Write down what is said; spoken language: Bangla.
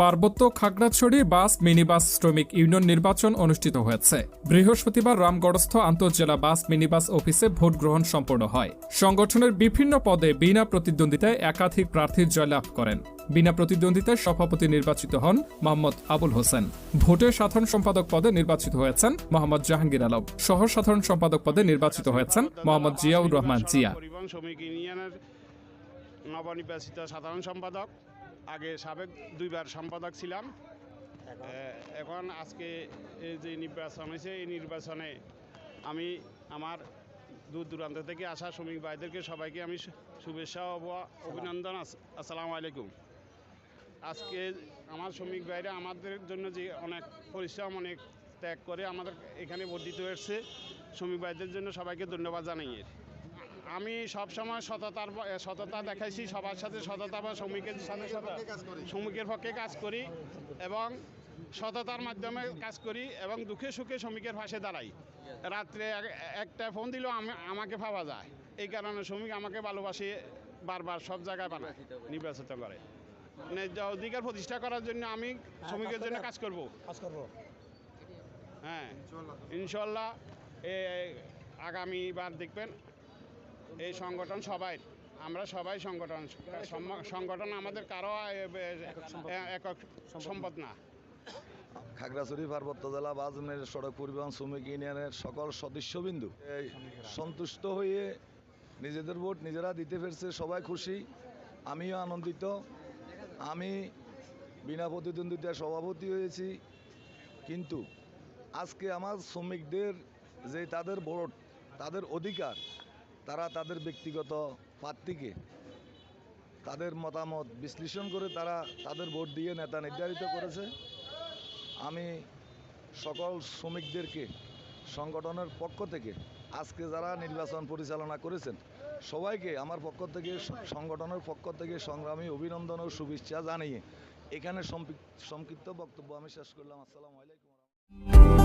পার্বত্য খাগড়াছড়ি বাস, মিনিবাস, শ্রমিক ইউনিয়ন নির্বাচন অনুষ্ঠিত হয়েছে। বৃহস্পতিবার রামগড়স্থ আন্তঃজেলা বাস, মিনিবাস অফিসে ভোট গ্রহণ সম্পন্ন হয়। সংগঠনের বিভিন্ন পদে বিনা প্রতিদ্বন্দ্বিতায় একাধিক প্রার্থীর জয়লাভ করেন। বিনা প্রতিদ্বন্দ্বিতায় সভাপতি নির্বাচিত হন মোহাম্মদ আবুল হোসেন। ভোটে সাধারণ সম্পাদক পদে নির্বাচিত হয়েছেন মোহাম্মদ জাহাঙ্গীর আলম। সহ সাধারণ সম্পাদক পদে নির্বাচিত হয়েছেন মোহাম্মদ জিয়াউর রহমান জিয়া। নবনির্বাচিত সাধারণ সম্পাদক আগে সাবেক দুইবার সম্পাদক ছিলাম। এখন? আজকে এই যে নির্বাচন হয়েছে এই নির্বাচনে আমি আমার দূর দূরান্ত থেকে আসা শ্রমিক ভাইদেরকে সবাইকে আমি শুভেচ্ছা ও অভিনন্দন। আস- আসসালামু আলাইকুম। আজকে আমার শ্রমিক ভাইরা আমাদের জন্য যে অনেক পরিশ্রম অনেক ত্যাগ করে আমাদের এখানে বর্ধিত হয়েছে। শ্রমিক ভাইদের জন্য সবাইকে ধন্যবাদ জানাই। এর। আমি সব সময় সততার সততা দেখাইছি সবার সাথে সততা বা শ্রমিকের সাথে শ্রমিকের পক্ষে কাজ করি এবং সততার মাধ্যমে কাজ করি এবং দুঃখে সুখে শ্রমিকের পাশে দাঁড়াই। রাত্রে একটা ফোন দিলেও আমি আমাকে পাওয়া যায়। এই কারণে শ্রমিক আমাকে ভালোবাসে বারবার সব জায়গায় বানায় নির্বাচিত করে। ন্যায্য অধিকার প্রতিষ্ঠা করার জন্য আমি শ্রমিকের জন্য কাজ করব। কাজ করব। হ্যাঁ ইনশাল্লাহ এ আগামীবার দেখবেন এই সংগঠন সবাই আমরা সবাই সংগঠন সংগঠন আমাদের কারও একক সম্পদ না। খাগড়াছড়ি পার্বত্য জেলা বাজমের সড়ক পরিবহন শ্রমিক ইউনিয়নের সকল সদস্যবিন্দু এই সন্তুষ্ট হয়ে নিজেদের ভোট নিজেরা দিতে পেরেছে সবাই খুশি আমিও আনন্দিত। আমি বিনা প্রতিদ্বন্দ্বিতায় সভাপতি হয়েছি কিন্তু আজকে আমার শ্রমিকদের যে তাদের ভোট তাদের অধিকার তারা তাদের ব্যক্তিগত প্রার্থীকে তাদের মতামত বিশ্লেষণ করে তারা তাদের ভোট দিয়ে নেতা নির্ধারিত করেছে। আমি সকল শ্রমিকদেরকে, সংগঠনের পক্ষ থেকে আজকে যারা নির্বাচন পরিচালনা করেছেন, সবাইকে আমার পক্ষ থেকে, সংগঠনের পক্ষ থেকে সংগ্রামী অভিনন্দন ও শুভেচ্ছা জানিয়ে এখানে সম্পৃক- সংক্ষিপ্ত বক্তব্য আমি শেষ করলাম। আসসালামু আলাইকুম